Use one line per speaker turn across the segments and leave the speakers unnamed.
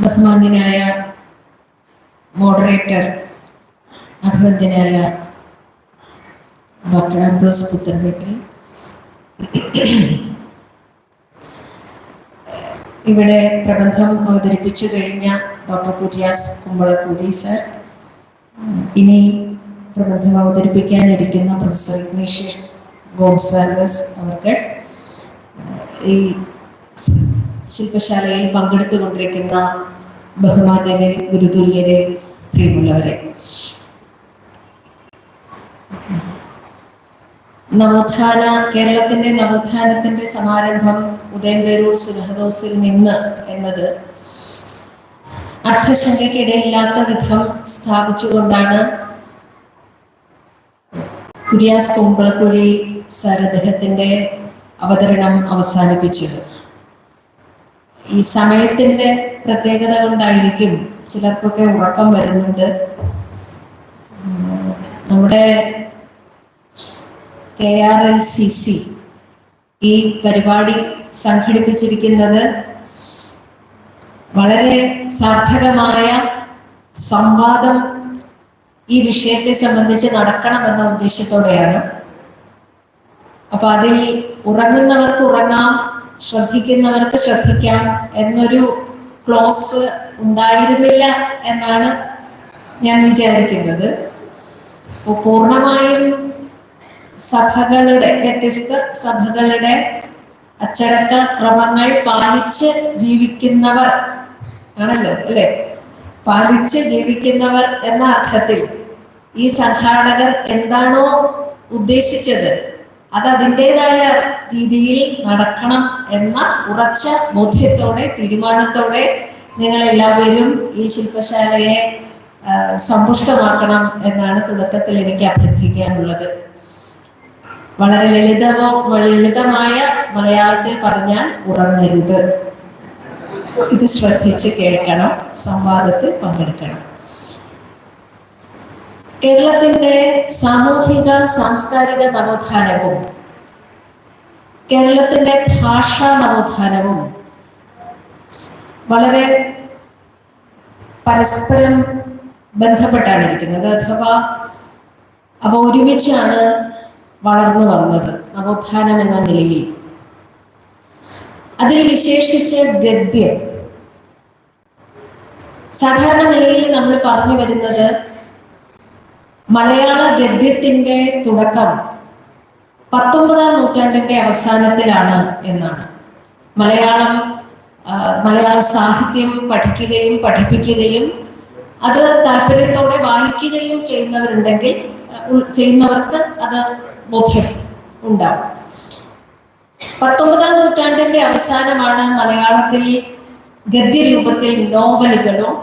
ബഹുമാന്യനായ മോഡറേറ്റർ അഭിവന്ദ്യനായ ഡോക്ടർ അംബ്രോസ് പുത്തൻവീട്ടിൽ ഇവിടെ പ്രബന്ധം അവതരിപ്പിച്ചു കഴിഞ്ഞ ഡോക്ടർ കുര്യാസ് കുമ്പളക്കൂടി സർ ഇനി പ്രബന്ധം അവതരിപ്പിക്കാനിരിക്കുന്ന പ്രൊഫസർ ഇഗ്നേഷ്യസ് ഗോൺസാൽവസ് അവർക്ക് ഈ ശില്പശാലയിൽ പങ്കെടുത്തുകൊണ്ടിരിക്കുന്ന ബഹുമാന്യരെ ഗുരുതുല്യരെ പ്രിയമുള്ളവരെ. നവോത്ഥാന കേരളത്തിന്റെ നവോത്ഥാനത്തിന്റെ സമാരംഭം ഉദയംപേരൂർ സുലഹദോസിൽ നിന്ന് എന്നത് അർത്ഥശങ്കയ്ക്കിടയില്ലാത്ത വിധം സ്ഥാപിച്ചുകൊണ്ടാണ് കുര്യാസ് കുമ്പളക്കുഴി സാരദേഹത്തിന്റെ അവതരണം അവസാനിപ്പിച്ചത്. ഈ സമയത്തിന്റെ പ്രത്യേകത കൊണ്ടായിരിക്കും ചിലർക്കൊക്കെ ഉറക്കം വരുന്നുണ്ട്. നമ്മുടെ K R L C C ഈ പരിപാടി സംഘടിപ്പിച്ചിരിക്കുന്നത് വളരെ സാർത്ഥകമായ സംവാദം ഈ വിഷയത്തെ സംബന്ധിച്ച് നടക്കണമെന്ന ഉദ്ദേശത്തോടെയാണ്. അപ്പൊ അതിൽ ഉറങ്ങുന്നവർക്ക് ഉറങ്ങാം ശ്രദ്ധിക്കുന്നവർക്ക് ശ്രദ്ധിക്കാം എന്നൊരു ക്ലോസ് ഉണ്ടായിരുന്നില്ല എന്നാണ് ഞാൻ വിചാരിക്കുന്നത്. അപ്പോൾ പൂർണമായും സഭകളുടെ വ്യത്യസ്ത സഭകളുടെ അച്ചടക്ക ക്രമങ്ങൾ പാലിച്ച് ജീവിക്കുന്നവർ ആണല്ലോ അല്ലെ? പാലിച്ച് ജീവിക്കുന്നവർ എന്ന അർത്ഥത്തിൽ ഈ സംഘാടകർ എന്താണോ ഉദ്ദേശിച്ചത്? അത് അതിന്റെതായ രീതിയിൽ നടക്കണം എന്ന ഉറച്ച ബോധ്യത്തോടെ തീരുമാനത്തോടെ നിങ്ങൾ എല്ലാവരും ഈ ശില്പശാലയെ സമ്പുഷ്ടമാക്കണം എന്നാണ് തുടക്കത്തിൽ എനിക്ക് അഭ്യർത്ഥിക്കാനുള്ളത്. വളരെ ലളിതമോ ലളിതമായ മലയാളത്തിൽ പറഞ്ഞാൽ ഉറങ്ങരുത്. ഇത് ശ്രദ്ധിച്ച് കേൾക്കണം സംവാദത്തിൽ പങ്കെടുക്കണം. കേരളത്തിന്റെ സാമൂഹിക സാംസ്കാരിക നവോത്ഥാനവും കേരളത്തിന്റെ ഭാഷാ നവോത്ഥാനവും വളരെ പരസ്പരം ബന്ധപ്പെട്ടാണ് ഇരിക്കുന്നത്. അഥവാ അവ ഒരുമിച്ചാണ് വളർന്നു വന്നത് നവോത്ഥാനം എന്ന നിലയിൽ. അതിൽ വിശേഷിച്ച് ഗദ്യം. സാധാരണ നിലയിൽ നമ്മൾ പറഞ്ഞു വരുന്നത് മലയാള ഗദ്യത്തിന്റെ തുടക്കം പത്തൊമ്പതാം നൂറ്റാണ്ടിന്റെ അവസാനത്തിലാണ് എന്നാണ്. മലയാളം മലയാള സാഹിത്യം പഠിക്കുകയും പഠിപ്പിക്കുകയും അത് താല്പര്യത്തോടെ വായിക്കുകയും ചെയ്യുന്നവരുണ്ടെങ്കിൽ ചെയ്യുന്നവർക്ക് അത് ബോധ്യം ഉണ്ടാവും. പത്തൊമ്പതാം നൂറ്റാണ്ടിന്റെ അവസാനമാണ് മലയാളത്തിൽ ഗദ്യരൂപത്തിൽ നോവലുകളും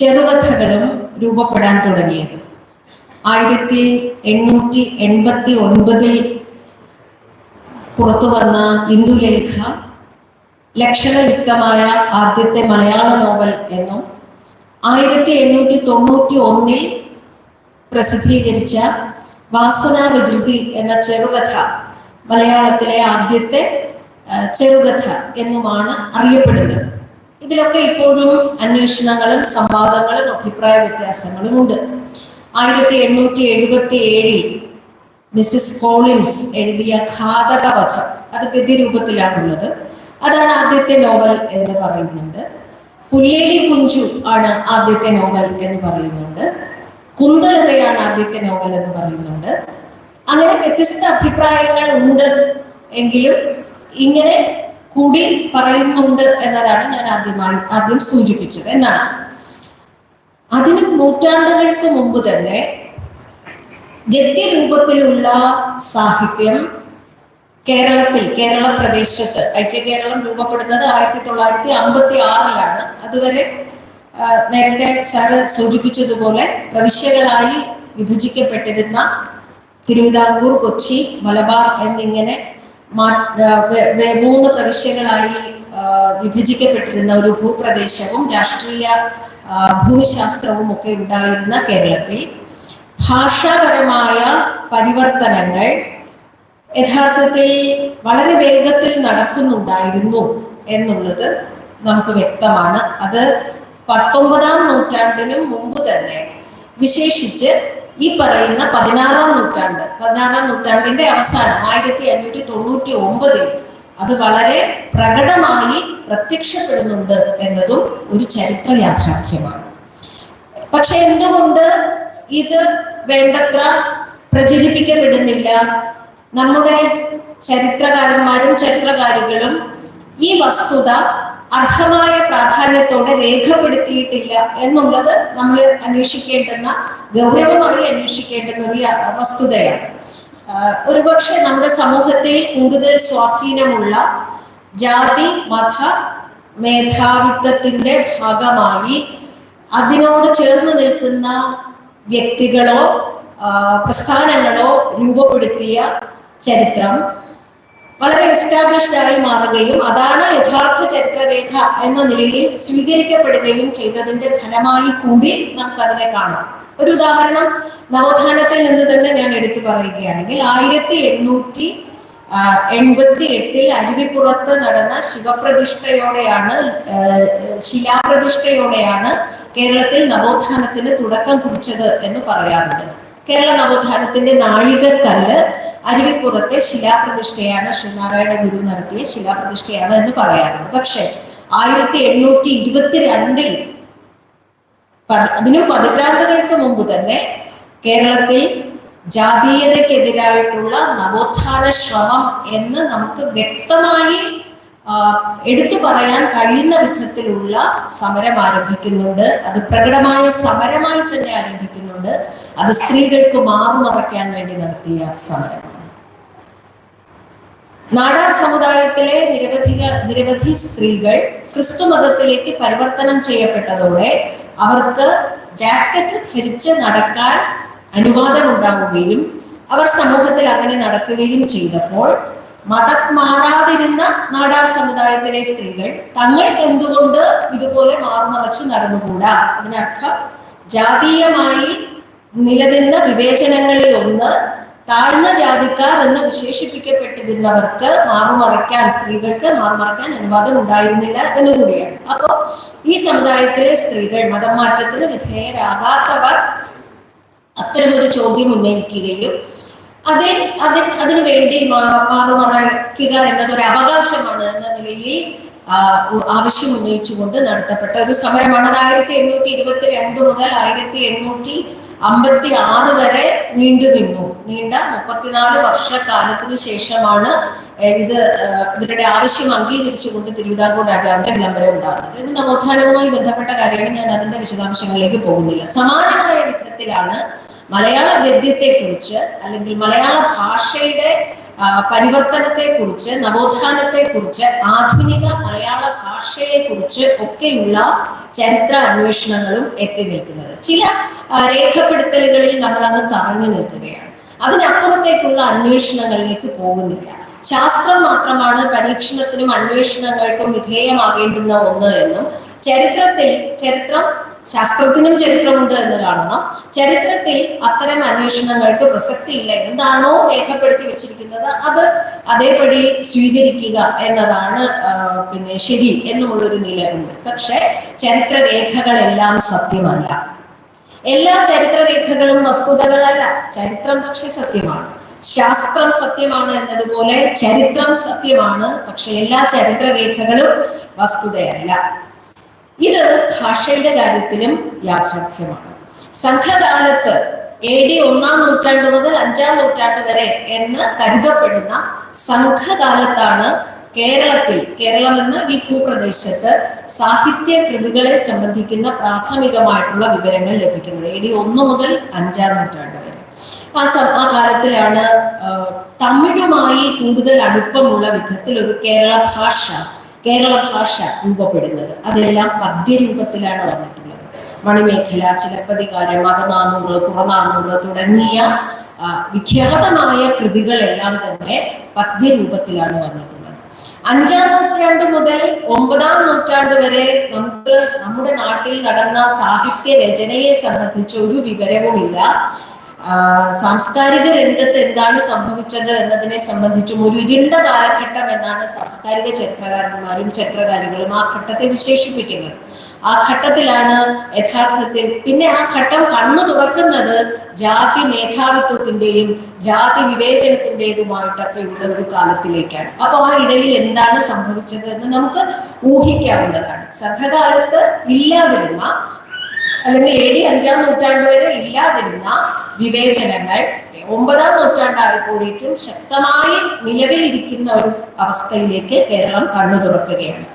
ചെറുകഥകളും രൂപപ്പെടാൻ തുടങ്ങിയത്. ആയിരത്തി എണ്ണൂറ്റി എൺപത്തി ഒൻപതിൽ പുറത്തു വന്ന ഇന്ദുലേഖ ലക്ഷണയുക്തമായ ആദ്യത്തെ മലയാള നോവൽ എന്നും ആയിരത്തി എണ്ണൂറ്റി തൊണ്ണൂറ്റി ഒന്നിൽ പ്രസിദ്ധീകരിച്ച വാസനാ വികൃതി എന്ന ചെറുകഥ മലയാളത്തിലെ ആദ്യത്തെ ചെറുകഥ എന്നുമാണ് അറിയപ്പെടുന്നത്. ഇതിലൊക്കെ ഇപ്പോഴും അന്വേഷണങ്ങളും സംവാദങ്ങളും അഭിപ്രായ വ്യത്യാസങ്ങളും ഉണ്ട് ആയിരത്തി എണ്ണൂറ്റി എഴുപത്തി ഏഴിൽ മിസ്സിസ് കോളിൻസ് എഴുതിയ ഘാതകപഥം അത് രൂപത്തിലാണുള്ളത് അതാണ് ആദ്യത്തെ നോവൽ എന്ന് പറയുന്നുണ്ട്. പുല്ലേലി കുഞ്ചു ആണ് ആദ്യത്തെ നോവൽ എന്ന് പറയുന്നുണ്ട്. കുന്തലതയാണ് ആദ്യത്തെ നോവൽ എന്ന് പറയുന്നുണ്ട്. അങ്ങനെ വ്യത്യസ്ത അഭിപ്രായങ്ങൾ ഉണ്ട് എങ്കിലും ഇങ്ങനെ കൂടി പറയുന്നുണ്ട് എന്നതാണ് ഞാൻ ആദ്യമായി ആദ്യം സൂചിപ്പിച്ചത് എന്നാണ്. അതിനും നൂറ്റാണ്ടുകൾക്ക് മുമ്പ് തന്നെ ഗദ്യരൂപത്തിലുള്ള സാഹിത്യം കേരളത്തിൽ കേരള പ്രദേശത്ത് ഐക്യ കേരളം രൂപപ്പെടുന്നത് ആയിരത്തി തൊള്ളായിരത്തി അമ്പത്തി ആറിലാണ് അതുവരെ നേരത്തെ സാറ് സൂചിപ്പിച്ചതുപോലെ പ്രവിശ്യകളായി വിഭജിക്കപ്പെട്ടിരുന്ന തിരുവിതാംകൂർ കൊച്ചി മലബാർ എന്നിങ്ങനെ മൂന്ന് പ്രവിശ്യകളായി വിഭജിക്കപ്പെട്ടിരുന്ന ഒരു ഭൂപ്രദേശവും രാഷ്ട്രീയ ഭൂമിശാസ്ത്രവും ഒക്കെ ഉണ്ടായിരുന്ന കേരളത്തിൽ ഭാഷാപരമായ പരിവർത്തനങ്ങൾ യഥാർത്ഥത്തിൽ വളരെ വേഗത്തിൽ നടക്കുന്നുണ്ടായിരുന്നു എന്നുള്ളത് നമുക്ക് വ്യക്തമാണ്. അത് പത്തൊമ്പതാം നൂറ്റാണ്ടിനും മുമ്പ് തന്നെ വിശേഷിച്ച് ഈ പറയുന്ന പതിനാറാം നൂറ്റാണ്ട് പതിനാറാം നൂറ്റാണ്ടിന്റെ അവസാനം ആയിരത്തി അഞ്ഞൂറ്റി തൊണ്ണൂറ്റി ഒമ്പതിൽ അത് വളരെ പ്രകടമായി പ്രത്യക്ഷപ്പെടുന്നുണ്ട് എന്നതും ഒരു ചരിത്ര യാഥാർത്ഥ്യമാണ്. പക്ഷെ എന്തുകൊണ്ട് ഇത് വേണ്ടത്ര പ്രചരിപ്പിക്കപ്പെടുന്നില്ല? നമ്മുടെ ചരിത്രകാരന്മാരും ചരിത്രകാരികളും ഈ വസ്തുത അർഹമായ പ്രാധാന്യത്തോടെ രേഖപ്പെടുത്തിയിട്ടില്ല എന്നുള്ളത് നമ്മൾ അന്വേഷിക്കേണ്ടുന്ന ഗൗരവമായി അന്വേഷിക്കേണ്ടുന്ന ഒരു വസ്തുതയാണ്. ഒരുപക്ഷെ നമ്മുടെ സമൂഹത്തിൽ കൂടുതൽ സ്വാധീനമുള്ള ജാതി മത മേധാവിത്വത്തിന്റെ ഭാഗമായി അതിനോട് ചേർന്ന് നിൽക്കുന്ന വ്യക്തികളോ പ്രസ്ഥാനങ്ങളോ രൂപപ്പെടുത്തിയ ചരിത്രം വളരെ എസ്റ്റാബ്ലിഷ്ഡ് ആയി മാറുകയും അതാണ് യഥാർത്ഥ ചരിത്രരേഖ എന്ന നിലയിൽ സ്വീകരിക്കപ്പെടുകയും ചെയ്തതിന്റെ ഫലമായി കൂടി നമുക്കതിനെ കാണാം. ഒരു ഉദാഹരണം നവോത്ഥാനത്തിൽ നിന്ന് തന്നെ ഞാൻ എടുത്തു പറയുകയാണെങ്കിൽ ആയിരത്തി എണ്ണൂറ്റി എൺപത്തി എട്ടിൽ അരുവിപ്പുറത്ത് നടന്ന ശിവപ്രതിഷ്ഠയോടെയാണ് ശിലാപ്രതിഷ്ഠയോടെയാണ് കേരളത്തിൽ നവോത്ഥാനത്തിന് തുടക്കം കുറിച്ചത് എന്ന് പറയാറുണ്ട്. കേരള നവോത്ഥാനത്തിന്റെ നാഴികക്കല്ല് അരുവിപ്പുറത്തെ ശിലാപ്രതിഷ്ഠയാണ് ശ്രീനാരായണ ഗുരു നടത്തിയ ശിലാപ്രതിഷ്ഠയാണ് എന്ന് പറയാറുണ്ട്. പക്ഷെ ആയിരത്തി എണ്ണൂറ്റി ഇരുപത്തിരണ്ടിൽ പതി- അതിനും പതിറ്റാണ്ടുകൾക്ക് മുമ്പ് തന്നെ കേരളത്തിൽ ജാതീയതക്കെതിരായിട്ടുള്ള നവോത്ഥാന ശ്രമം എന്ന് നമുക്ക് വ്യക്തമായി എടുത്തു പറയാൻ കഴിയുന്ന വിധത്തിലുള്ള സമരം ആരംഭിക്കുന്നുണ്ട്. അത് പ്രകടമായ സമരമായി തന്നെ ആരംഭിക്കുന്നുണ്ട്. അത് സ്ത്രീകൾക്ക് മാറുമറയ്ക്കാൻ വേണ്ടി നടത്തിയ സമരമാണ് നാടാർ സമുദായത്തിലെ നിരവധി നിരവധി സ്ത്രീകൾ ക്രിസ്തു മതത്തിലേക്ക് പരിവർത്തനം ചെയ്യപ്പെട്ടതോടെ അവർക്ക് ജാക്കറ്റ് ധരിച്ച് നടക്കാൻ അനുവാദമുണ്ടാവുകയും അവർ സമൂഹത്തിൽ അങ്ങനെ നടക്കുകയും ചെയ്തപ്പോൾ മതം മാറാതിരുന്ന നാടാർ സമുദായത്തിലെ സ്ത്രീകൾ തങ്ങൾക്ക് എന്തുകൊണ്ട് ഇതുപോലെ മാറുമറച്ച് നടന്നുകൂടാ? അതിനർത്ഥം ജാതീയമായി നിലനിന്ന വിവേചനങ്ങളിൽ ഒന്ന് താഴ്ന്ന ജാതിക്കാർ എന്ന് വിശേഷിപ്പിക്കപ്പെട്ടിരുന്നവർക്ക് മാറുമറയ്ക്കാൻ സ്ത്രീകൾക്ക് മാറുമറയ്ക്കാൻ അനുവാദം ഉണ്ടായിരുന്നില്ല എന്നുകൂടിയാണ് അപ്പോൾ ഈ സമുദായത്തിലെ സ്ത്രീകൾ മതം മാറ്റത്തിന് വിധേയരാകാത്തവർ അത്തരമൊരു ചോദ്യം ഉന്നയിക്കുകയും അതിൽ അതിൽ അതിനു വേണ്ടി മാറുമറയ്ക്കുക എന്നതൊരു അവകാശമാണ് എന്ന നിലയിൽ ആവശ്യം ഉന്നയിച്ചുകൊണ്ട് നടത്തപ്പെട്ട ഒരു സമരമാണ്. അത് ആയിരത്തി എണ്ണൂറ്റി ഇരുപത്തി രണ്ട് മുതൽ ആയിരത്തി എണ്ണൂറ്റി അമ്പത്തി ആറ് വരെ നീണ്ടു നിന്നു. നീണ്ട മുപ്പത്തിനാല് വർഷക്കാലത്തിന് ശേഷമാണ് ഇത് ഇവരുടെ ആവശ്യം അംഗീകരിച്ചുകൊണ്ട് തിരുവിതാംകൂർ രാജാവിന്റെ വിളംബരം ഉണ്ടാകുന്നത്. ഇത് നവോത്ഥാനവുമായി ബന്ധപ്പെട്ട കാര്യമാണ്. ഞാൻ അതിന്റെ വിശദാംശങ്ങളിലേക്ക് പോകുന്നില്ല. സമാനമായ വിധത്തിലാണ് മലയാള ഗദ്യത്തെക്കുറിച്ച് അല്ലെങ്കിൽ മലയാള ഭാഷയുടെ പരിവർത്തനത്തെക്കുറിച്ച് നവോത്ഥാനത്തെക്കുറിച്ച് ആധുനിക മലയാള ഭാഷയെ ഭാഷയെക്കുറിച്ച് ഒക്കെയുള്ള ചരിത്ര അന്വേഷണങ്ങളും എത്തി നിൽക്കുന്നത്. ചില രേഖപ്പെടുത്തലുകളിൽ നമ്മൾ അങ്ങ് തറഞ്ഞു നിൽക്കുകയാണ്. അതിനപ്പുറത്തേക്കുള്ള അന്വേഷണങ്ങളിലേക്ക് പോകുന്നില്ല. ശാസ്ത്രം മാത്രമാണ് പരീക്ഷണത്തിനും അന്വേഷണങ്ങൾക്കും വിധേയമാകേണ്ടുന്ന ഒന്ന് എന്നും ചരിത്രത്തിൽ ചരിത്രം ശാസ്ത്രത്തിനും ചരിത്രമുണ്ട് എന്ന് കാണണം. ചരിത്രത്തിൽ അത്തരം അന്വേഷണങ്ങൾക്ക് പ്രസക്തിയില്ല. എന്താണോ രേഖപ്പെടുത്തി വെച്ചിരിക്കുന്നത് അത് അതേപടി സ്വീകരിക്കുക എന്നതാണ് പിന്നെ ശരി എന്നുമുള്ളൊരു നിലയുണ്ട്. പക്ഷെ ചരിത്രരേഖകളെല്ലാം സത്യമല്ല. എല്ലാ ചരിത്രരേഖകളും വസ്തുതകളല്ല. ചരിത്രം പക്ഷെ സത്യമാണ്. ശാസ്ത്രം സത്യമാണ് എന്നതുപോലെ ചരിത്രം സത്യമാണ്. പക്ഷെ എല്ലാ ചരിത്രരേഖകളും വസ്തുതയല്ല. ഇത് ഭാഷയുടെ കാര്യത്തിലും യാഥാർത്ഥ്യമാണ്. സംഘകാലത്ത് എ ഡി ഒന്നാം നൂറ്റാണ്ട് മുതൽ അഞ്ചാം നൂറ്റാണ്ട് വരെ എന്ന് കരുതപ്പെടുന്ന സംഘകാലത്താണ് കേരളത്തിൽ കേരളം എന്ന ഈ ഭൂപ്രദേശത്ത് സാഹിത്യ കൃതികളെ സംബന്ധിക്കുന്ന പ്രാഥമികമായിട്ടുള്ള വിവരങ്ങൾ ലഭിക്കുന്നത് എ ഡി ഒന്ന് മുതൽ അഞ്ചാം നൂറ്റാണ്ട് വരെ. ആ ആ കാലത്തിലാണ് തമിഴുമായി കൂടുതൽ അടുപ്പമുള്ള വിധത്തിൽ ഒരു കേരള ഭാഷ കേരള ഭാഷ രൂപപ്പെടുന്നത്. അതെല്ലാം പദ്യരൂപത്തിലാണ് വന്നിട്ടുള്ളത്. മണിമേഖല ചിലപ്പതികാരം അകനാനൂറ് പുറനാനൂറ് തുടങ്ങിയ വിഖ്യാതമായ കൃതികളെല്ലാം തന്നെ പദ്യരൂപത്തിലാണ് വന്നിട്ടുള്ളത്. അഞ്ചാം നൂറ്റാണ്ട് മുതൽ ഒമ്പതാം നൂറ്റാണ്ട് വരെ നമുക്ക് നമ്മുടെ നാട്ടിൽ നടന്ന സാഹിത്യ രചനയെ സംബന്ധിച്ച് ഒരു വിവരവുമില്ല. സാംസ്കാരിക രംഗത്ത് എന്താണ് സംഭവിച്ചത് എന്നതിനെ സംബന്ധിച്ചും ഒരു ഇരുണ്ട കാലഘട്ടം എന്നാണ് സാംസ്കാരിക ചരിത്രകാരന്മാരും ചരിത്രകാരികളും ആ ഘട്ടത്തെ വിശേഷിപ്പിക്കുന്നത്. ആ ഘട്ടത്തിലാണ് യഥാർത്ഥത്തിൽ പിന്നെ ആ ഘട്ടം കണ്ണു തുറക്കുന്നത് ജാതി മേധാവിത്വത്തിന്റെയും ജാതി വിവേചനത്തിന്റെതുമായിട്ടൊക്കെ ഉള്ള ഒരു കാലത്തിലേക്കാണ്. അപ്പോൾ ആ ഇടയിൽ എന്താണ് സംഭവിച്ചത് എന്ന് നമുക്ക് ഊഹിക്കാവുന്നതാണ്. സംഘകാലത്ത് ഇല്ലാതിരുന്ന അല്ലെങ്കിൽ എ ഡി അഞ്ചാം നൂറ്റാണ്ട് വരെ ഇല്ലാതിരുന്ന വിവേചനങ്ങൾ ഒമ്പതാം നൂറ്റാണ്ടായപ്പോഴേക്കും ശക്തമായി നിലവിലിരിക്കുന്ന ഒരു അവസ്ഥയിലേക്ക് കേരളം കണ്ണു തുറക്കുകയാണ്.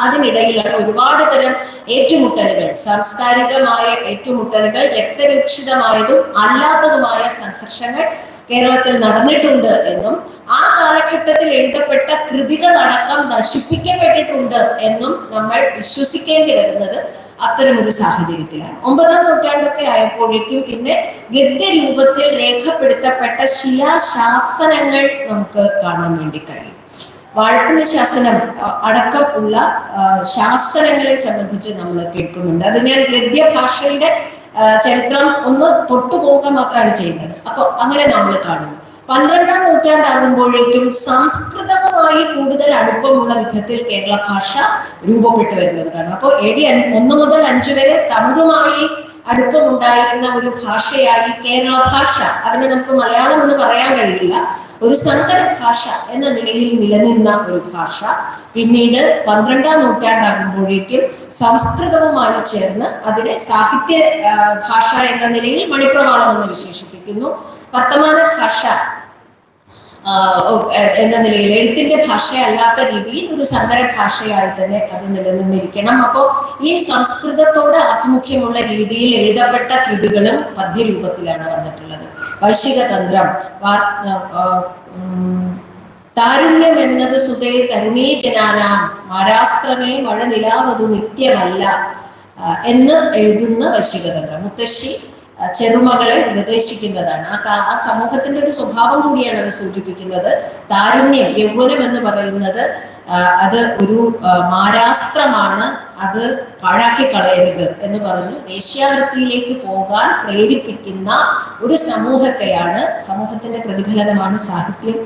അതിനിടയിലാണ് ഒരുപാട് തരം ഏറ്റുമുട്ടലുകൾ സാംസ്കാരികമായ ഏറ്റുമുട്ടലുകൾ രക്തരൂക്ഷിതമായതും അല്ലാത്തതുമായ സംഘർഷങ്ങൾ കേരളത്തിൽ നടന്നിട്ടുണ്ട് എന്നും ആ കാലഘട്ടത്തിൽ എഴുതപ്പെട്ട കൃതികളടക്കം നശിപ്പിക്കപ്പെട്ടിട്ടുണ്ട് എന്നും നമ്മൾ വിശ്വസിക്കേണ്ടി വരുന്നത് അത്തരമൊരു സാഹചര്യത്തിലാണ്. ഒമ്പതാം നൂറ്റാണ്ടൊക്കെ ആയപ്പോഴേക്കും പിന്നെ ഗദ്യരൂപത്തിൽ രേഖപ്പെടുത്തപ്പെട്ട ശിലാശാസനങ്ങൾ നമുക്ക് കാണാൻ വേണ്ടി കഴിയും. വാഴപ്പള്ളി ശാസനം അടക്കം ഉള്ള ശാസനങ്ങളെ സംബന്ധിച്ച് നമ്മൾ കേൾക്കുന്നുണ്ട്. അത് ഞാൻ ഗദ്യഭാഷയുടെ ചരിത്രം ഒന്ന് തൊട്ടുപോകുക മാത്രമാണ് ചെയ്യുന്നത്. അപ്പോൾ അങ്ങനെ നമ്മൾ കാണുന്നു. പന്ത്രണ്ടാം നൂറ്റാണ്ടാകുമ്പോഴേക്കും സംസ്കൃതവുമായി കൂടുതൽ അടുപ്പമുള്ള വിധത്തിൽ കേരള ഭാഷ രൂപപ്പെട്ടു വരുന്നത് കാണാം. അപ്പോൾ എ ഡി ഒന്ന് മുതൽ അഞ്ച് വരെ തമിഴുമായി അടുപ്പമുണ്ടായിരുന്ന ഒരു ഭാഷയായി കേരള ഭാഷ. അതിനെ നമുക്ക് മലയാളം എന്ന് പറയാൻ കഴിയില്ല. ഒരു സങ്കര ഭാഷ എന്ന നിലയിൽ നിലനിന്ന ഒരു ഭാഷ. പിന്നീട് പന്ത്രണ്ടാം നൂറ്റാണ്ടാകുമ്പോഴേക്കും സംസ്കൃതവുമായി ചേർന്ന് അതിനെ സാഹിത്യ ഭാഷ എന്ന നിലയിൽ മണിപ്രവാളം എന്ന് വിശേഷിപ്പിക്കുന്നു. വർത്തമാന ഭാഷ എന്ന നിലയിൽ എഴുത്തിന്റെ ഭാഷയല്ലാത്ത രീതിയിൽ ഒരു സങ്കര ഭാഷയായി തന്നെ അത് നിലനിന്നിരിക്കണം. അപ്പോൾ ഈ സംസ്കൃതത്തോട് ആഭിമുഖ്യമുള്ള രീതിയിൽ എഴുതപ്പെട്ട കൃതികളും പദ്യരൂപത്തിലാണ് വന്നിട്ടുള്ളത്. വൈശിക തന്ത്രം വാർ താരുണ്യം എന്നത് സുതേ തരുണീ ജനാനാം മാരാസ്ത്രമേ മഴ നിലാവതു നിത്യമല്ല എന്ന് എഴുതുന്ന വശികതന്ത്രം മുത്തശ്ശി ചെറുമകളെ ഉപദേശിക്കുന്നതാണ്. ആ ആ സമൂഹത്തിന്റെ ഒരു സ്വഭാവം കൂടിയാണ് അത് സൂചിപ്പിക്കുന്നത്. താരുണ്യം യൗവനം എന്ന് പറയുന്നത് അത് ഒരു മാരാസ്ത്രമാണ് അത് പാഴാക്കി കളയരുത് എന്ന് പറഞ്ഞ് വേശ്യാവൃത്തിയിലേക്ക് പോകാൻ പ്രേരിപ്പിക്കുന്ന ഒരു സമൂഹത്തെയാണ് സമൂഹത്തിന്റെ പ്രതിഫലനമാണ് സാഹിത്യം.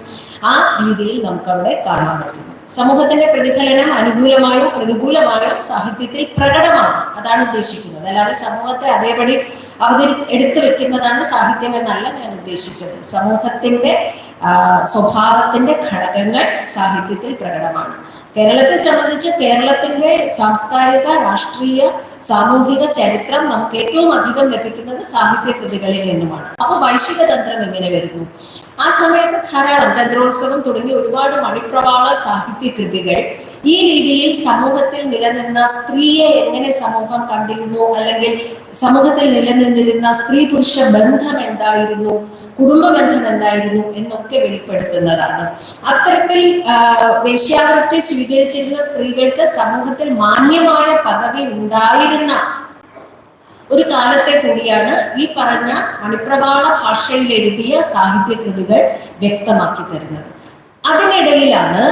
ആ രീതിയിൽ നമുക്കവിടെ കാണാൻ പറ്റുന്നത് സമൂഹത്തിന്റെ പ്രതിഫലനം അനുകൂലമായോ പ്രതികൂലമായോ സാഹിത്യത്തിൽ പ്രകടമാകും അതാണ് ഉദ്ദേശിക്കുന്നത്. അല്ലാതെ സമൂഹത്തെ അതേപടി അവതരി എടുത്തു വെക്കുന്നതാണ് സാഹിത്യം എന്നല്ല ഞാൻ ഉദ്ദേശിച്ചത്. സമൂഹത്തിന്റെ ആ, സ്വഭാവത്തിന്റെ ഘടകങ്ങൾ സാഹിത്യത്തിൽ പ്രകടമാണ്. കേരളത്തെ സംബന്ധിച്ച് കേരളത്തിന്റെ സാംസ്കാരിക രാഷ്ട്രീയ സാമൂഹിക ചരിത്രം നമുക്ക് ഏറ്റവും അധികം ലഭിക്കുന്നത് സാഹിത്യ കൃതികളിൽ നിന്നുമാണ്. അപ്പോൾ വൈശിക തന്ത്രം എങ്ങനെ വരുന്നു? ആ സമയത്ത് ധാരാളം ചന്ദ്രോത്സവം തുടങ്ങി ഒരുപാട് മണിപ്രവാള സാഹിത്യ കൃതികൾ ഈ രീതിയിൽ സമൂഹത്തിൽ നിലനിന്ന സ്ത്രീയെ എങ്ങനെ സമൂഹം കണ്ടിരുന്നു? അല്ലെങ്കിൽ സമൂഹത്തിൽ നിലനിന്നിരുന്ന സ്ത്രീ പുരുഷ ബന്ധം എന്തായിരുന്നു? കുടുംബ ബന്ധം എന്തായിരുന്നു? എന്നൊക്കെ വെളിപ്പെടുത്തുന്നതാണ്. അത്തരത്തിൽ വേശ്യാവൃത്തി സ്വീകരിച്ചിരുന്ന സ്ത്രീകൾക്ക് സമൂഹത്തിൽ മാന്യമായ പദവി ഉണ്ടായിരുന്ന ഒരു കാലത്തെ കൂടിയാണ് ഈ പറഞ്ഞ മണിപ്രവാള ഭാഷയിൽ എഴുതിയ സാഹിത്യ കൃതികൾ വ്യക്തമാക്കി തരുന്നത്. അതിനിടയിലാണ്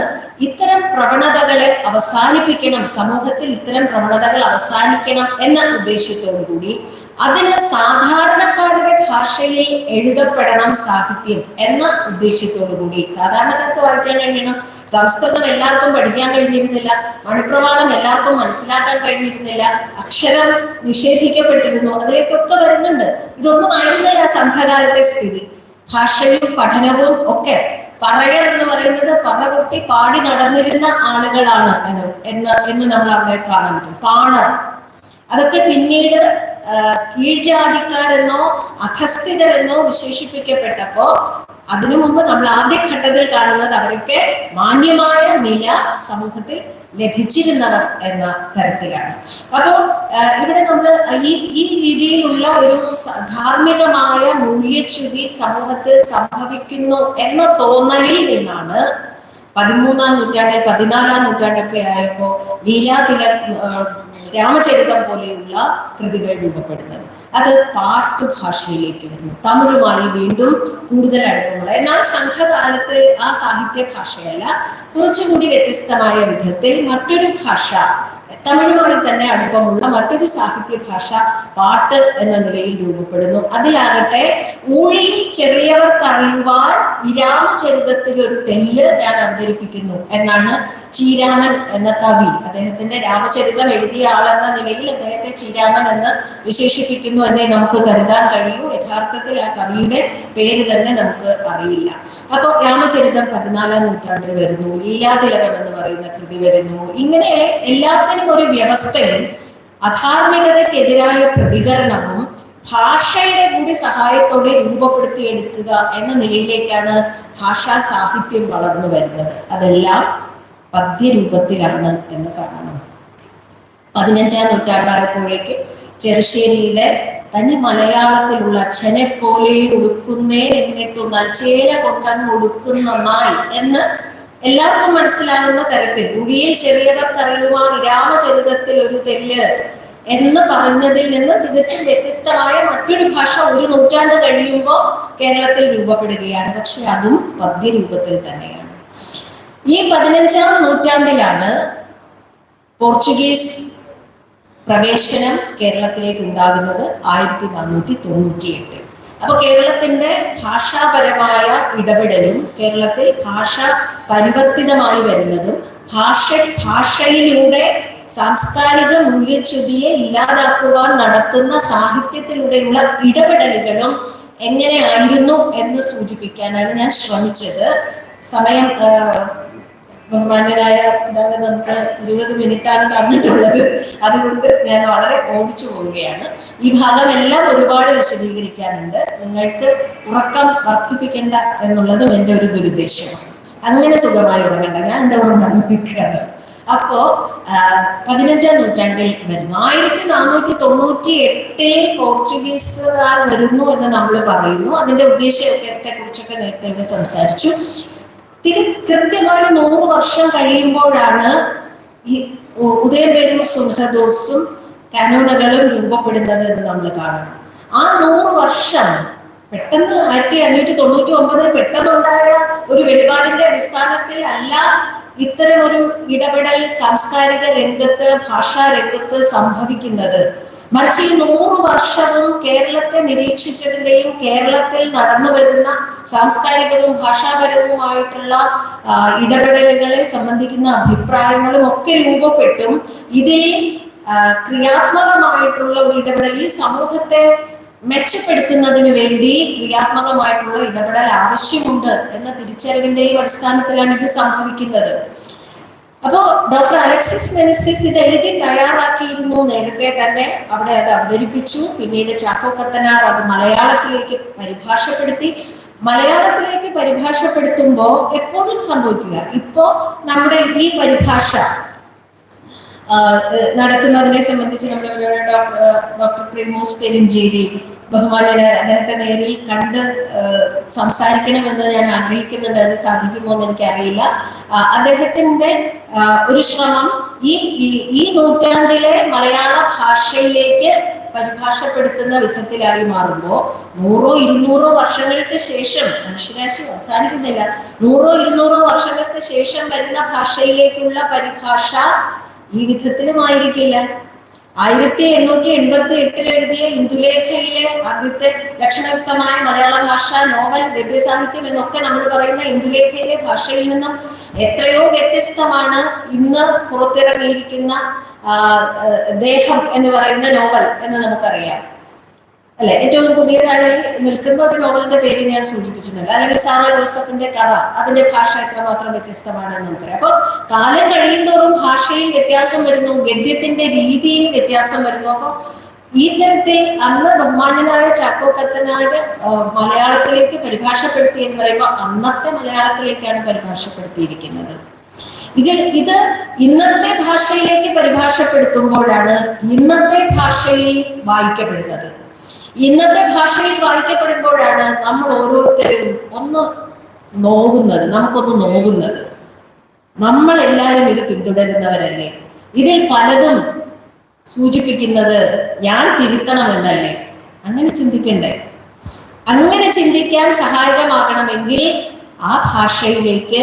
ഇത്തരം പ്രവണതകളെ അവസാനിപ്പിക്കണം സമൂഹത്തിൽ ഇത്തരം പ്രവണതകൾ അവസാനിക്കണം എന്ന ഉദ്ദേശത്തോടു കൂടി അതിന് സാധാരണക്കാരുടെ ഭാഷയിൽ എഴുതപ്പെടണം സാഹിത്യം എന്ന ഉദ്ദേശത്തോടു കൂടി സാധാരണക്കാർക്ക് വായിക്കാൻ കഴിയണം. സംസ്കൃതം എല്ലാവർക്കും പഠിക്കാൻ കഴിഞ്ഞിരുന്നില്ല. മണിപ്രമാണം എല്ലാവർക്കും മനസ്സിലാക്കാൻ കഴിഞ്ഞിരുന്നില്ല. അക്ഷരം നിഷേധിക്കപ്പെട്ടിരുന്നു. അതിലേക്കൊക്കെ വരുന്നുണ്ട്. ഇതൊന്നും ആയിരുന്നില്ല സംഘകാലത്തെ സ്ഥിതി. ഭാഷയും പഠനവും ഒക്കെ പറയർ എന്ന് പറയുന്നത് പറകൊട്ടി പാടി നടന്നിരുന്ന ആളുകളാണ് എന്ന് എന്ന് എന്ന് നമ്മൾ അവിടെ കാണാൻ പറ്റും. പാണർ. അതൊക്കെ പിന്നീട് കീഴ്ജാതിക്കാരെന്നോ അധസ്ഥിതരെന്നോ വിശേഷിപ്പിക്കപ്പെട്ടപ്പോ അതിനു മുമ്പ് നമ്മൾ ആദ്യഘട്ടത്തിൽ കാണുന്നത് അവരൊക്കെ മാന്യമായ നില സമൂഹത്തിൽ ലഭിച്ചിരുന്നവർ എന്ന തരത്തിലാണ്. അപ്പോൾ ഇവിടെ നമ്മൾ ഈ ഈ രീതിയിലുള്ള ഒരു ധാർമ്മികമായ മൂല്യച്യുതി സമൂഹത്തിൽ സംഭവിക്കുന്നു എന്ന തോന്നലിൽ നിന്നാണ് പതിമൂന്നാം നൂറ്റാണ്ടിൽ പതിനാലാം നൂറ്റാണ്ടൊക്കെ ആയപ്പോ ലീലാതിലക് രാമചരിതം പോലെയുള്ള കൃതികൾ രൂപപ്പെടുന്നത്. അത് പാട്ട് ഭാഷയിലേക്ക് വരുന്നു. തമിഴുമായി വീണ്ടും കൂടുതൽ അടുപ്പമുള്ള എന്നാൽ സംഘകാലത്ത് ആ സാഹിത്യ ഭാഷയല്ല. കുറച്ചുകൂടി വ്യത്യസ്തമായ വിധത്തിൽ മറ്റൊരു ഭാഷ തമിഴുമായി തന്നെ അടുപ്പമുള്ള മറ്റൊരു സാഹിത്യ ഭാഷ പാട്ട് എന്ന നിലയിൽ രൂപപ്പെടുന്നു. അതിലാകട്ടെ ഊഴിയിൽ ചെറിയവർക്കറിയുവാൻ വിരാമചരിതത്തിൽ ഒരു തെല്ല് ഞാൻ അവതരിപ്പിക്കുന്നു എന്നാണ് ചീരാമൻ എന്ന കവി. അദ്ദേഹത്തിന്റെ രാമചരിതം എഴുതിയ ആളെന്ന നിലയിൽ അദ്ദേഹത്തെ ചീരാമൻ എന്ന് വിശേഷിപ്പിക്കുന്നു എന്നേ നമുക്ക് കരുതാൻ കഴിയൂ. യഥാർത്ഥത്തിൽ ആ കവിയുടെ പേര് തന്നെ നമുക്ക് അറിയില്ല. അപ്പോൾ രാമചരിതം പതിനാലാം നൂറ്റാണ്ടിൽ വരുന്നു. ലീലാതിലകം എന്ന് പറയുന്ന കൃതി വരുന്നു. ഇങ്ങനെ എല്ലാത്തിനും ഒരു വ്യവസ്ഥയും അധാർമികതയ്ക്കെതിരായ പ്രതികരണവും ഭാഷയുടെ കൂടി സഹായത്തോടെ രൂപപ്പെടുത്തിയെടുക്കുക എന്ന നിലയിലേക്കാണ് ഭാഷാ സാഹിത്യം വളർന്നു വരുന്നത്. അതെല്ലാം പദ്യരൂപത്തിലാണ് എന്ന് കാണണം. പതിനഞ്ചാം നൂറ്റാണ്ടായപ്പോഴേക്കും ചെറുശ്ശേരിയുടെ തനി മലയാളത്തിലുള്ള അച്ഛനെ പോലെ ഉടുക്കുന്നേൻ എന്നിട്ടു നൽചേല കൊണ്ടങ്ങ് ഉടുക്കുന്ന നായി എന്ന് എല്ലാവർക്കും മനസ്സിലാകുന്ന തരത്തിൽ ഉഴിയിൽ ചെറിയവർക്കറിയുവാൻ രാമചരിതത്തിൽ ഒരു തെല്ല് എന്ന് പറഞ്ഞതിൽ നിന്ന് തികച്ചും വ്യത്യസ്തമായ മറ്റൊരു ഭാഷ ഒരു നൂറ്റാണ്ട് കഴിയുമ്പോൾ കേരളത്തിൽ രൂപപ്പെടുകയാണ്. പക്ഷെ അതും പദ്യരൂപത്തിൽ തന്നെയാണ്. ഈ പതിനഞ്ചാം നൂറ്റാണ്ടിലാണ് പോർച്ചുഗീസ് പ്രവേശനം കേരളത്തിലേക്ക് ഉണ്ടാകുന്നത് ആയിരത്തി നാനൂറ്റി തൊണ്ണൂറ്റി എട്ട് അപ്പൊ കേരളത്തിന്റെ ഭാഷാപരമായ ഇടപെടലും കേരളത്തിൽ ഭാഷ പരിവർത്തിതമായി വരുന്നതും ഭാഷ ഭാഷയിലൂടെ സാംസ്കാരിക മൂല്യച്യുതിയെ ഇല്ലാതാക്കുവാൻ നടത്തുന്ന സാഹിത്യത്തിലൂടെയുള്ള ഇടപെടലുകളും എങ്ങനെയായിരുന്നു എന്ന് സൂചിപ്പിക്കാനാണ് ഞാൻ ശ്രമിച്ചത്. സമയം ആ, ബഹുമാന്യനായ പിതാവ് നമുക്ക് ഇരുപത് മിനിറ്റാണ് തന്നിട്ടുള്ളത്. അതുകൊണ്ട് ഞാൻ വളരെ ഓടിച്ചു പോവുകയാണ്. ഈ ഭാഗമെല്ലാം ഒരുപാട് വിശദീകരിക്കാനുണ്ട്. നിങ്ങൾക്ക് ഉറക്കം വർദ്ധിപ്പിക്കേണ്ട എന്നുള്ളതും എന്റെ ഒരു ദുരുദ്ദേശമാണ്. അങ്ങനെ സുഖമായി ഉറങ്ങണ്ട. ഞാൻ എന്റെ ഉറങ്ങാൻ നിൽക്കുകയാണ്. അപ്പോ പതിനഞ്ചാം നൂറ്റാണ്ടിൽ വരുന്നു. ആയിരത്തി നാനൂറ്റി തൊണ്ണൂറ്റി എട്ടിൽ പോർച്ചുഗീസുകാർ വരുന്നു എന്ന് നമ്മൾ പറയുന്നു. അതിന്റെ ഉദ്ദേശത്തെ കുറിച്ചൊക്കെ നേരത്തെ ഇവിടെ സംസാരിച്ചു. കൃത്യമായി നൂറ് വർഷം കഴിയുമ്പോഴാണ് ഈ ഉദയംപേരും സുഹദോസും കാനോണുകളും രൂപപ്പെടുന്നത് എന്ന് നമ്മൾ കാണണം ആ നൂറ് വർഷം പെട്ടെന്ന് ആയിരത്തി അഞ്ഞൂറ്റി തൊണ്ണൂറ്റി ഒമ്പതിൽ പെട്ടെന്നുണ്ടായ ഒരു വെളിപാടിന്റെ അടിസ്ഥാനത്തിൽ അല്ല ഇത്തരം ഒരു ഇടപെടൽ സാംസ്കാരിക രംഗത്ത് ഭാഷാ രംഗത്ത് സംഭവിക്കുന്നത്. മറിച്ച് ഈ നൂറ് വർഷവും കേരളത്തെ നിരീക്ഷിച്ചതിന്റെയും കേരളത്തിൽ നടന്നു വരുന്ന സാംസ്കാരികവും ഭാഷാപരവുമായിട്ടുള്ള ഇടപെടലുകളെ സംബന്ധിക്കുന്ന അഭിപ്രായങ്ങളും ഒക്കെ രൂപപ്പെട്ടും. ഇതിൽ ക്രിയാത്മകമായിട്ടുള്ള ഒരു ഇടപെടൽ ഈ സമൂഹത്തെ മെച്ചപ്പെടുത്തുന്നതിന് വേണ്ടി ക്രിയാത്മകമായിട്ടുള്ള ഇടപെടൽ ആവശ്യമുണ്ട് എന്ന തിരിച്ചറിവിന്റെയും അടിസ്ഥാനത്തിലാണ് ഇത് സംഭവിക്കുന്നത്. അപ്പോ ഡോക്ടർ അലക്സിസ് മെനസിസ് ഇത് എഴുതി തയ്യാറാക്കിയിരുന്നു നേരത്തെ തന്നെ. അവിടെ അത് അവതരിപ്പിച്ചു. പിന്നീട് ചാക്കോ കത്തനാർ അത് മലയാളത്തിലേക്ക് പരിഭാഷപ്പെടുത്തി. മലയാളത്തിലേക്ക് പരിഭാഷപ്പെടുത്തുമ്പോൾ എപ്പോഴും സംഭവിക്കുക ഇപ്പോ നമ്മുടെ ഈ പരിഭാഷ നടക്കുന്നതിനെ സംബന്ധിച്ച് നമ്മൾ ഡോക്ടർ പ്രിമോസ് പെരിഞ്ചേരി ബഹുമാനെ അദ്ദേഹത്തെ നേരിൽ കണ്ട് സംസാരിക്കണമെന്ന് ഞാൻ ആഗ്രഹിക്കുന്നുണ്ട്. അത് സാധിക്കുമോ എന്ന് എനിക്കറിയില്ല. അദ്ദേഹത്തിന്റെ ഒരു ശ്രമം ഈ- ഈ നൂറ്റാണ്ടിലെ മലയാള ഭാഷയിലേക്ക് പരിഭാഷപ്പെടുത്തുന്ന വിധത്തിലായി മാറുമ്പോൾ നൂറോ ഇരുന്നൂറോ വർഷങ്ങൾക്ക് ശേഷം മനുഷ്യരാശി അവസാനിക്കുന്നില്ല. നൂറോ ഇരുന്നൂറോ വർഷങ്ങൾക്ക് ശേഷം വരുന്ന ഭാഷയിലേക്കുള്ള പരിഭാഷ ഈ വിധത്തിലുമായിരിക്കില്ല. ആയിരത്തി എണ്ണൂറ്റി എൺപത്തി എട്ടിൽ എഴുതിയ ഇന്ദുലേഖയിലെ ആദ്യത്തെ ലക്ഷണയുക്തമായ മലയാള ഭാഷ നോവൽ ഗദ്യസാഹിത്യം എന്നൊക്കെ നമ്മൾ പറയുന്ന ഇന്ദുലേഖയിലെ ഭാഷയിൽ നിന്നും എത്രയോ വ്യത്യസ്തമാണ് ഇന്ന് പുറത്തിറങ്ങിയിരിക്കുന്ന ദേഹം എന്ന് പറയുന്ന നോവൽ എന്ന് നമുക്കറിയാം. അല്ലെ? ഏറ്റവും പുതിയതായി നിൽക്കുന്ന ഒരു നോവലിന്റെ പേര് ഞാൻ സൂചിപ്പിച്ചിട്ടുണ്ട്. അല്ലെങ്കിൽ സാറ ജോസഫിന്റെ കഥ. അതിന്റെ ഭാഷ എത്രമാത്രം വ്യത്യസ്തമാണെന്ന് നമുക്കറിയാം. അപ്പൊ കാലം കഴിയുന്തോറും ഭാഷയിൽ വ്യത്യാസം വരുന്നു ഗദ്യത്തിന്റെ രീതിയിൽ വ്യത്യാസം വരുന്നു. അപ്പൊ ഈ തരത്തിൽ അന്ന് ബഹുമാനനായ ചാക്കോ കത്തനാര് മലയാളത്തിലേക്ക് പരിഭാഷപ്പെടുത്തി എന്ന് പറയുമ്പോൾ അന്നത്തെ മലയാളത്തിലേക്കാണ് പരിഭാഷപ്പെടുത്തിയിരിക്കുന്നത്. ഇത് ഇത് ഇന്നത്തെ ഭാഷയിലേക്ക് പരിഭാഷപ്പെടുത്തുമ്പോഴാണ് ഇന്നത്തെ ഭാഷയിൽ വായിക്കപ്പെടുന്നത്. ഇന്നത്തെ ഭാഷയിൽ വായിക്കപ്പെടുമ്പോഴാണ് നമ്മൾ ഓരോരുത്തരും ഒന്ന് നോവുന്നത് നമുക്കൊന്ന് നോവുന്നത് നമ്മൾ എല്ലാവരും ഇത് പിന്തുടരുന്നവരല്ലേ? ഇതിൽ പലതും സൂചിപ്പിക്കുന്നത് ഞാൻ തിരുത്തണമെന്നല്ലേ? അങ്ങനെ ചിന്തിക്കണ്ടേ? അങ്ങനെ ചിന്തിക്കാൻ സഹായകമാകണമെങ്കിൽ ആ ഭാഷയിലേക്ക്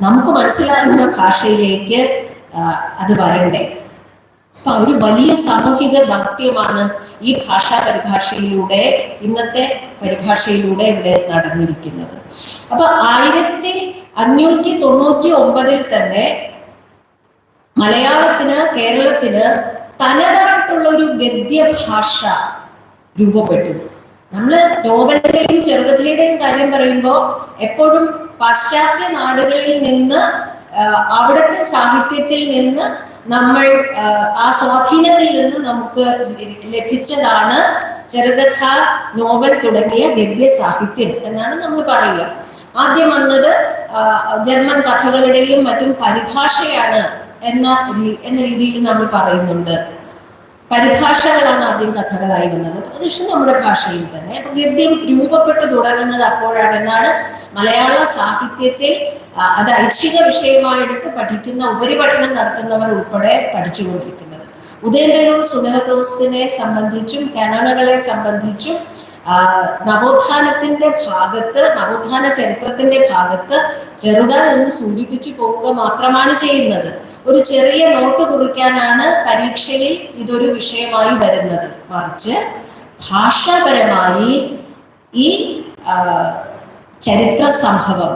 നമുക്ക് മനസ്സിലാകുന്ന ഭാഷയിലേക്ക് അത് വരണ്ടേ? അപ്പൊ ഒരു വലിയ സാമൂഹിക ദൗത്യമാണ് ഈ ഭാഷാ പരിഭാഷയിലൂടെ ഇന്നത്തെ പരിഭാഷയിലൂടെ ഇവിടെ നടന്നിരിക്കുന്നത്. അപ്പൊ ആയിരത്തി അഞ്ഞൂറ്റി തൊണ്ണൂറ്റി ഒമ്പതിൽ തന്നെ മലയാളത്തിന് കേരളത്തിന് തനതായിട്ടുള്ള ഒരു ഗദ്യഭാഷ രൂപപ്പെട്ടു. നമ്മൾ നോവലിന്റെയും ചെറുകഥയുടെയും കാര്യം പറയുമ്പോൾ എപ്പോഴും പാശ്ചാത്യ നാടുകളിൽ നിന്ന് അവിടുത്തെ സാഹിത്യത്തിൽ നിന്ന് നമ്മൾ ആ സ്വാധീനത്തിൽ നിന്ന് നമുക്ക് ലഭിച്ചതാണ് ചെറുകഥ നോവൽ തുടങ്ങിയ ഗദ്യ സാഹിത്യം എന്നാണ് നമ്മൾ പറയുക. ആദ്യം വന്നത് ജർമ്മൻ കഥകളുടെയും മറ്റും പരിഭാഷയാണ് എന്ന എന്ന രീതിയിൽ നമ്മൾ പറയുന്നുണ്ട്. പരിഭാഷകളാണ് ആദ്യം കഥകളായി വന്നത്. പക്ഷെ നമ്മുടെ ഭാഷയിൽ തന്നെ. അപ്പൊ ഗദ്യം രൂപപ്പെട്ടു തുടങ്ങുന്നത് അപ്പോഴാണെന്നാണ് മലയാള സാഹിത്യത്തിൽ അത് ഐച്ഛിക വിഷയമായെടുത്ത് പഠിക്കുന്ന ഉപരിപഠനം നടത്തുന്നവർ ഉൾപ്പെടെ പഠിച്ചുകൊണ്ടിരിക്കുന്നത്. ഉദയംപേരൂർ സുനഹദോസിനെ സംബന്ധിച്ചും കാനോണകളെ സംബന്ധിച്ചും നവോത്ഥാനത്തിന്റെ ഭാഗത്ത് നവോത്ഥാന ചരിത്രത്തിന്റെ ഭാഗത്ത് ചെറുതായി ഒന്ന് സൂചിപ്പിച്ചു പോവുക മാത്രമാണ് ചെയ്യുന്നത്. ഒരു ചെറിയ നോട്ട് കുറിക്കാനാണ് പരീക്ഷയിൽ ഇതൊരു വിഷയമായി വരുന്നത്. മറിച്ച് ഭാഷാപരമായി ഈ ചരിത്ര സംഭവം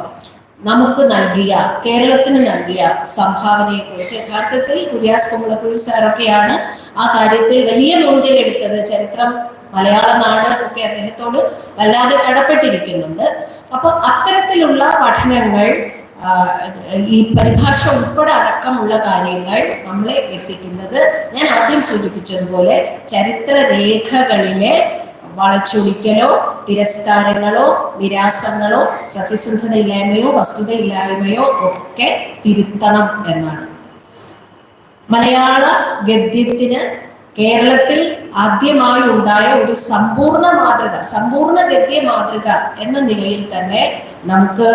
നമുക്ക് നൽകിയ കേരളത്തിന് നൽകിയ സംഭാവനയെ കുറിച്ച് യഥാർത്ഥത്തിൽ കുര്യാസ് കുമ്പളക്കുഴി സാറൊക്കെയാണ് ആ കാര്യത്തിൽ വലിയ മുൻകൈ എടുത്തത്. ചരിത്രം മലയാള നാട് ഒക്കെ അദ്ദേഹത്തോട് വല്ലാതെ ഇടപെട്ടിരിക്കുന്നുണ്ട്. അപ്പൊ അത്തരത്തിലുള്ള പഠനങ്ങൾ ഈ പരിഭാഷ ഉൾപ്പെടെ അടക്കമുള്ള കാര്യങ്ങൾ നമ്മളെ എത്തിക്കുന്നത്. ഞാൻ ആദ്യം സൂചിപ്പിച്ചതുപോലെ ചരിത്ര രേഖകളിലെ വളച്ചൊടിക്കലോ തിരസ്കാരങ്ങളോ നിരാസങ്ങളോ സത്യസന്ധതയില്ലായ്മയോ വസ്തുതയില്ലായ്മയോ ഒക്കെ തിരുത്തണം എന്നാണ്. മലയാള ഗദ്യത്തിന് കേരളത്തിൽ ആദ്യമായി ഉണ്ടായ ഒരു സമ്പൂർണ മാതൃക സമ്പൂർണ ഗദ്യ മാതൃക എന്ന നിലയിൽ തന്നെ നമുക്ക്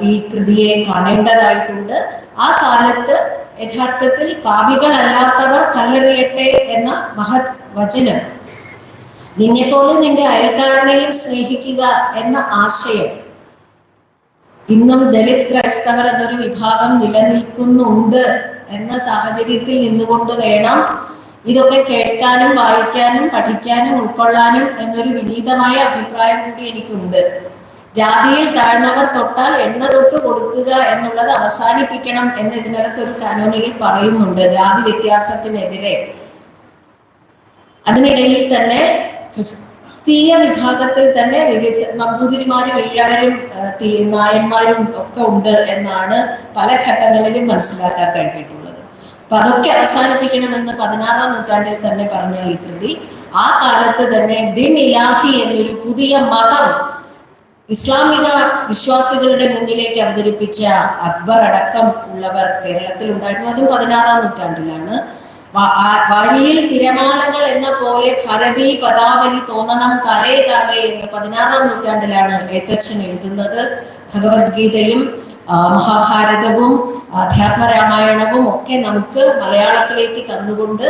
ഈ കൃതിയെ കാണേണ്ടതായിട്ടുണ്ട്. ആ കാലത്ത് യഥാർത്ഥത്തിൽ പാപികളല്ലാത്തവർ കല്ലെറിയട്ടെ എന്ന മഹത് വചനം നിന്നെപ്പോലെ നിന്റെ അയൽക്കാരനെയും സ്നേഹിക്കുക എന്ന ആശയം ഇന്നും ദലിത് ക്രൈസ്തവർ എന്നൊരു വിഭാഗം നിലനിൽക്കുന്നുണ്ട് എന്ന സാഹചര്യത്തിൽ നിന്നുകൊണ്ട് വേണം ഇതൊക്കെ കേൾക്കാനും വായിക്കാനും പഠിക്കാനും ഉൾക്കൊള്ളാനും എന്നൊരു വിനീതമായ അഭിപ്രായം കൂടി എനിക്കുണ്ട്. ജാതിയിൽ താഴ്ന്നവർ തൊട്ടാൽ എണ്ണ തൊട്ട് കൊടുക്കുക എന്നുള്ളത് അവസാനിപ്പിക്കണം എന്ന് ഇതിനകത്ത് ഒരു കാനോണിയിൽ പറയുന്നുണ്ട് ജാതി വ്യത്യാസത്തിനെതിരെ. അതിനിടയിൽ തന്നെ ക്രിസ്തീയ വിഭാഗത്തിൽ തന്നെ വിവിധ നമ്പൂതിരിമാരും ഈഴവരും നായന്മാരും ഒക്കെ ഉണ്ട് എന്നാണ് പല ഘട്ടങ്ങളിലും മനസ്സിലാക്കാൻ കഴിഞ്ഞിട്ടുള്ളത്. അപ്പൊ അതൊക്കെ അവസാനിപ്പിക്കണമെന്ന് പതിനാറാം നൂറ്റാണ്ടിൽ തന്നെ പറഞ്ഞ ഈ കൃതി. ആ കാലത്ത് തന്നെ ദിൻ ഇലാഹി എന്നൊരു പുതിയ മതം ഇസ്ലാമിക വിശ്വാസികളുടെ മുന്നിലേക്ക് അവതരിപ്പിച്ച അക്ബർ അടക്കം ഉള്ളവർ കേരളത്തിൽ ഉണ്ടായിരുന്നു. അതും പതിനാറാം നൂറ്റാണ്ടിലാണ്. വരിയിൽ തിരമാലകൾ എന്ന പോലെ ഭരതി പദാവലി തോന്നണം കലേ കാലേ എന്ന് പതിനാറാം നൂറ്റാണ്ടിലാണ് എഴുത്തച്ഛൻ എഴുതുന്നത്. ഭഗവത്ഗീതയും മഹാഭാരതവും അധ്യാത്മരാമായണവും ഒക്കെ നമുക്ക് മലയാളത്തിലേക്ക് തന്നുകൊണ്ട്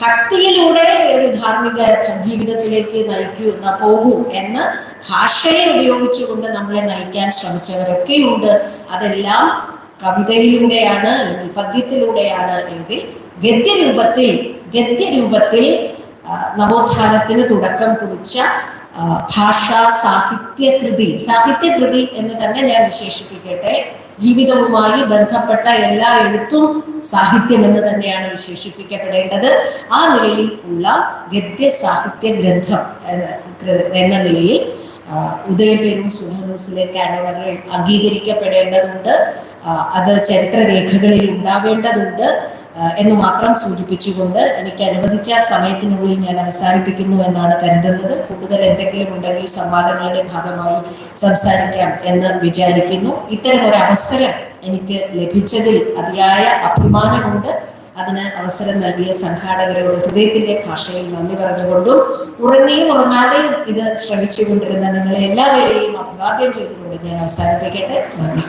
ഭക്തിയിലൂടെ ഒരു ധാർമ്മിക ജീവിതത്തിലേക്ക് നയിക്കൂ പോകൂ എന്ന് ഭാഷയെ ഉപയോഗിച്ചുകൊണ്ട് നമ്മളെ നയിക്കാൻ ശ്രമിച്ചവരൊക്കെയുണ്ട്. അതെല്ലാം കവിതയിലൂടെയാണ് അല്ലെങ്കിൽ പദ്യത്തിലൂടെയാണ് എങ്കിൽ ഗദ്യരൂപത്തിൽ ഗദ്യരൂപത്തിൽ നവോത്ഥാനത്തിന് തുടക്കം കുറിച്ച ഭാഷാ സാഹിത്യകൃതി സാഹിത്യകൃതി എന്ന് തന്നെ ഞാൻ വിശേഷിപ്പിക്കട്ടെ. ജീവിതവുമായി ബന്ധപ്പെട്ട എല്ലാ എഴുത്തും സാഹിത്യം എന്ന് തന്നെയാണ് വിശേഷിപ്പിക്കപ്പെടേണ്ടത്. ആ നിലയിൽ ഉള്ള ഗദ്യ സാഹിത്യ ഗ്രന്ഥം എന്ന നിലയിൽ ഉദയപേരും സുഹനൂസിലെ കാനോണകൾ അംഗീകരിക്കപ്പെടേണ്ടതുണ്ട്. അത് ചരിത്രരേഖകളിൽ ഉണ്ടാവേണ്ടതുണ്ട്. എന്ന് മാത്രം സൂചിപ്പിച്ചുകൊണ്ട് എനിക്ക് അനുവദിച്ച സമയത്തിനുള്ളിൽ ഞാൻ അവസാനിപ്പിക്കുന്നു എന്നാണ് കരുതുന്നത്. കൂടുതൽ എന്തെങ്കിലും ഉണ്ടെങ്കിൽ സംവാദങ്ങളുടെ ഭാഗമായി സംസാരിക്കാം എന്ന് വിചാരിക്കുന്നു. ഇത്തരം ഒരു അവസരം എനിക്ക് ലഭിച്ചതിൽ അതിയായ അഭിമാനമുണ്ട്. അതിന് അവസരം നൽകിയ സംഘാടകരോട് ഹൃദയത്തിന്റെ ഭാഷയിൽ നന്ദി പറഞ്ഞുകൊണ്ടും ഉറങ്ങിയും ഉറങ്ങാതെയും ഇത് ശ്രമിച്ചുകൊണ്ടിരുന്ന നിങ്ങളെ എല്ലാവരെയും അഭിവാദ്യം ചെയ്തുകൊണ്ട് ഞാൻ അവസാനിപ്പിക്കട്ടെ. നന്ദി.